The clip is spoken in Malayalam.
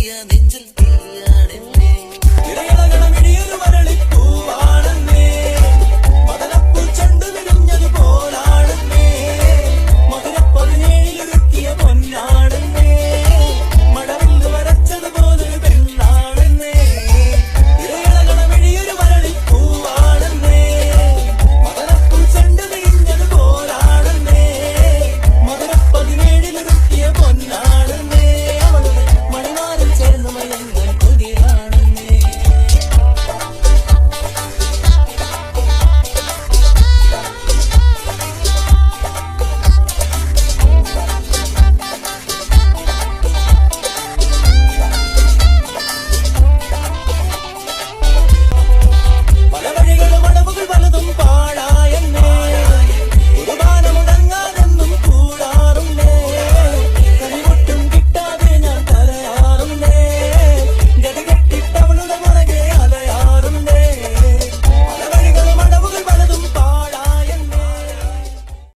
തീയ നെഞ്ചിൽ തീയാണെന്നേ